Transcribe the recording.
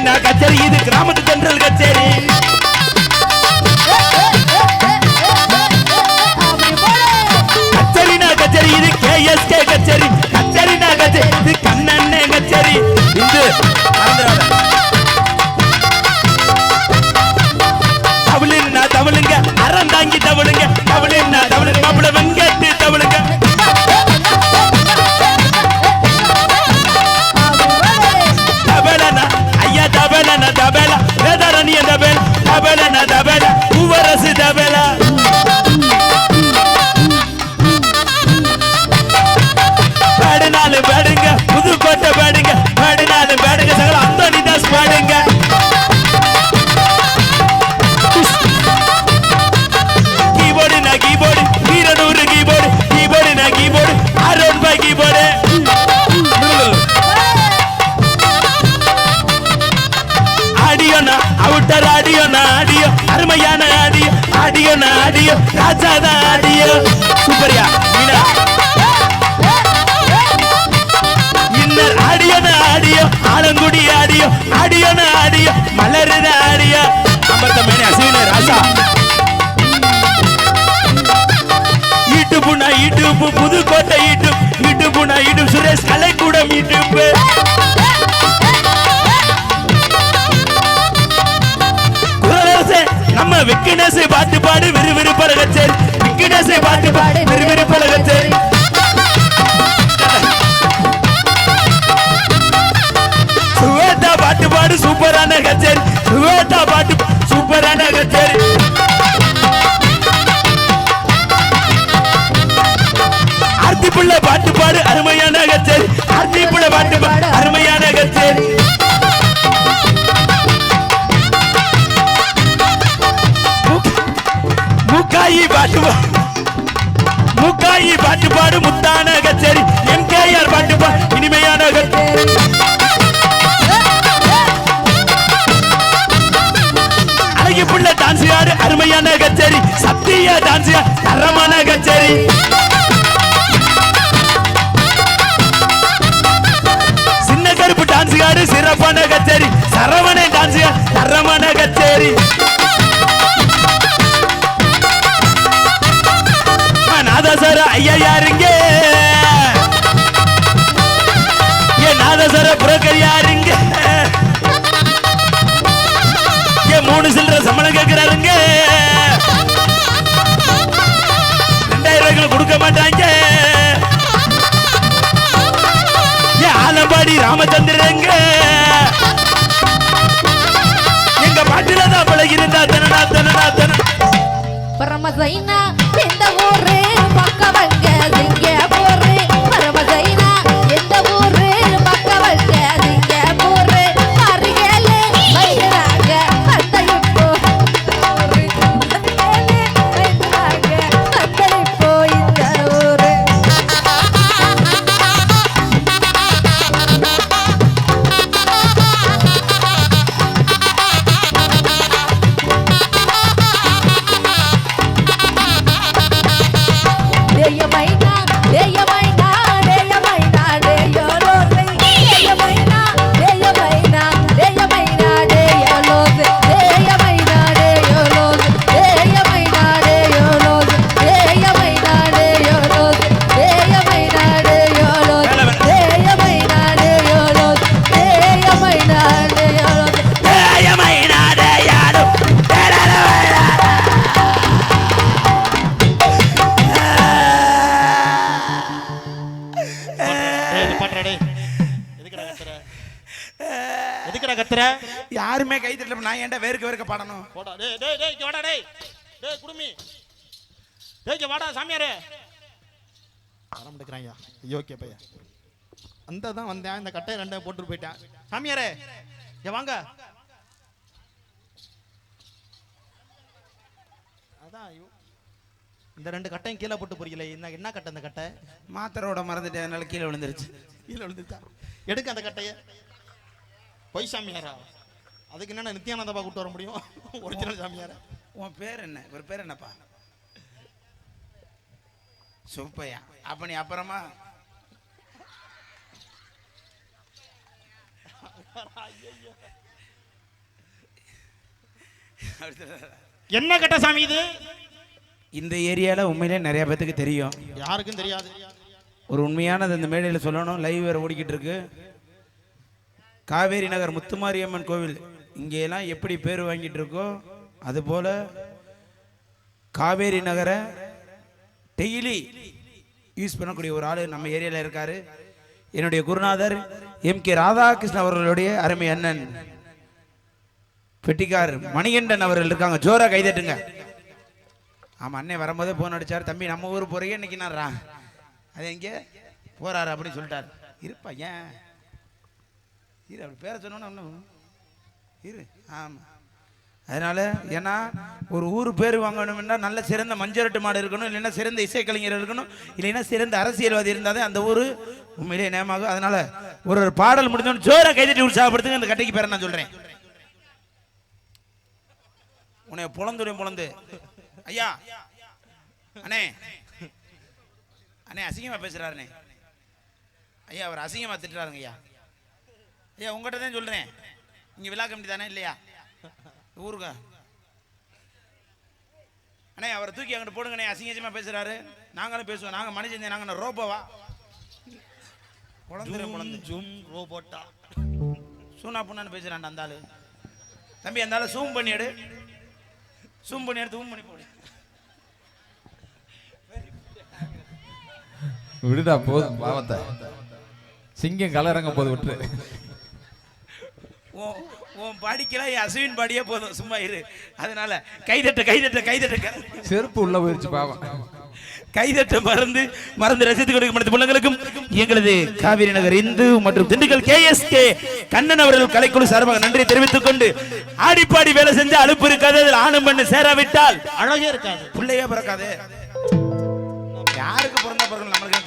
கச்சேரினா கச்சேரி? இது கிராமத்து தென்றல் கச்சேரி. கச்சேரினா கச்சேரி இது கேஎஸ்கே கச்சேரி. கச்சேரினா கச்சேரி இது கண்ணண்ணே கச்சேரி. இது மறந்துடாத. ஆடியோனா ஆடியோ ராஜா தான் ஆடியோ சூப்பரியா மீனா. இன்னர் ஆடியோனா ஆடியோ ஆலங்குடி ஆடியோ ஆடியோனா ஆடியோ மலருத ஆடியோ அமர்த்த மேனே அசைன ராசா யூடியூப்னா புதுக்கோட்டை சுரேஷ் கலை கூட குரலரசே, விக்கினசை பாட்டு பாடு விறுவிறு பழகச்சேன் விக்கினசை பாட்டு பாடு விறுவிறு பழகச்சேன் பாட்டு பாடு முத்தான கச்சேரி எம்கேஆர் பாட்டு பா இனிமையான கச்சேரி. அழகி புள்ள டான்ஸ் ஆடு அருமையான கச்சேரி. சத்திய டான்ஸ் தரமான கச்சேரி. சின்ன கருப்பு டான்ஸ் ஆடு சிறப்பான கச்சேரி. சரவண டான்ஸ் தரமான கச்சேரி. ஐயா யாருங்க என் நாதசர புரோக்கர் யாருங்க என் மூணு சில்லற சம்பளம் கேட்கிறாருங்க ரெண்டாயிரம் ரூபாய்க்கு கொடுக்க மாட்டாங்க. என் ஆலம்பாடி ராமச்சந்திரங்க. எங்க பாட்டில தான் பழகி இருந்தா தனனா தனனா தன பரமசைனா யாருமே கை தட்டல நான் ஏன்டா வேர்க்க வேர்க்க பாடணும் போடா, டேய், டேய், டேய், இங்க வாடா, டேய். டேய், குடுமி. டேய், இங்க வாடா, சாமியாரே. வர மாட்டேங்கிறாய்யா. ஐயோக்கே பையன். அந்த தான் வந்தேன் இந்த கட்டையை ரெண்டையும் போட்டுட்டு போயிட்டேன் சாமியாரே இங்க வாங்க அதான் ஐயோ. இந்த ரெண்டு கட்டையும் கீழே போட்டு போறீங்களே என்ன என்ன கட்டை இந்த கட்டை மாத்திரோட மறந்துட்டு அதனால கீழே விழுந்துருச்சு கீழே விழுந்துட்டா எடுக்க அந்த கட்டைய பொய் சாமியாரா? அதுக்கு என்ன நித்யானந்தபா கூட்டு வர முடியும்? ஒரிஜினல் சாமியாரா? உன் பேர் என்ன? ஒரு பேர் என்னப்பா? சுப்பையா. அப்ப நீ அப்புறமா? என்ன கட்ட சாமி இது? இந்த ஏரியால உண்மையிலே நிறைய பேத்துக்கு தெரியும். யாருக்கும் தெரியாது. ஒரு உண்மையானது இந்த மேடையில் சொல்லணும். லைவ் வேற ஓடிக்கிட்டு இருக்கு. காவேரி நகர் முத்துமாரியம்மன் கோவில். இங்கெல்லாம் எப்படி பேர் வாங்கிட்டு இருக்கோ அதுபோல காவேரி நகரை டெய்லி யூஸ் பண்ணக்கூடிய ஒரு ஆள் நம்ம ஏரியாவில் இருக்காரு. என்னுடைய குருநாதர் எம் கே ராதாகிருஷ்ணன் அவர்களுடைய அருமை அண்ணன் பெட்டிக்கார் மணிகண்டன் அவர்கள் இருக்காங்க. ஜோரா கைதட்டுங்க. ஆமாம் அண்ணன் வரும்போதே போன் அடித்தார் தம்பி நம்ம ஊர் போறீங்க இன்னைக்கு நான் அது எங்கே? போறாரு அப்படின்னு சொல்லிட்டார். இருப்பா ஏன்? இரு அப்படி பேர சொன்னோன்னு இரு ஆமாம் அதனால் ஏன்னா ஒரு ஊர் பேர் வாங்கணும்னா நல்ல சிறந்த மஞ்சரட்டு மாடு இருக்கணும் இல்லைன்னா சிறந்த இசைக்கலைஞர் இருக்கணும் இல்லைன்னா சிறந்த அரசியல்வாதி இருந்தால் தான் அந்த ஊர் உண்மையிலே நேமாகும் அதனால் ஒரு ஒரு பாடல் முடிஞ்சோன்னு ஜோரை கைதட்டி உற்சாகப்படுத்துங்க அந்த கட்டைக்கு பேரை நான் சொல்கிறேன் உன்னை புலந்துடும் புலந்து ஐயா அண்ணே. அண்ணே அசிங்கமாக பேசுகிறாருண்ணே ஐயா அவர் அசிங்கமாக திட்டுறாருங்க ஐயா. ஐயா உங்ககிட்ட தான் சொல்றேன். இங்க விழா கமிட்டி தானே இல்லையா? ஊருக்கா அண்ணே அவரை தூக்கி அங்கிட்டு போடுங்கண்ணே அசிங்கமா பேசுறாரு. நாங்களும் பேசுவோம். நாங்க மனுஷன் நாங்க என்ன ரோபோவா? குழந்தை குழந்தை. ஜூம் ரோபோட்டா. சூனா புண்ணான்னு பேசுறான்டா அந்த ஆளு. தம்பி அந்த ஆளு சூம் பண்ணி எடு. சூம் பண்ணி எடுத்து ஊம் பண்ணி போடு. விடுடா போதும் பாவத்தை. சிங்கம் கலரங்க போது விட்டுரு. உன் உன் பாடிக்கெல்லாம் என் அசுவின் பாடியே போதும். சும்மா இரு. அதனால கைதட்ட கைதட்ட கைதட்ட செருப்பு உள்ள போயிருச்சு பாவம். கைதட்ட மறந்து மறந்து ரசித்துக் கொடுக்கும் மனது பிள்ளைங்களுக்கும் எங்களது காவிரி நகர் இந்து மற்றும் திண்டுக்கல் கேஎஸ்கே கண்ணன் அவர்கள் கலைக்குழு சார்பாக நன்றி தெரிவித்துக் கொண்டு ஆடிப்பாடி வேலை செஞ்சு அலுப்பு இருக்காது. அதில் ஆணும் பண்ணு சேராவிட்டால் அழகே இருக்காது. பிள்ளையே பிறக்காது. யாருக்கு பிறந்தா பிறகு நம்மளுக்கு?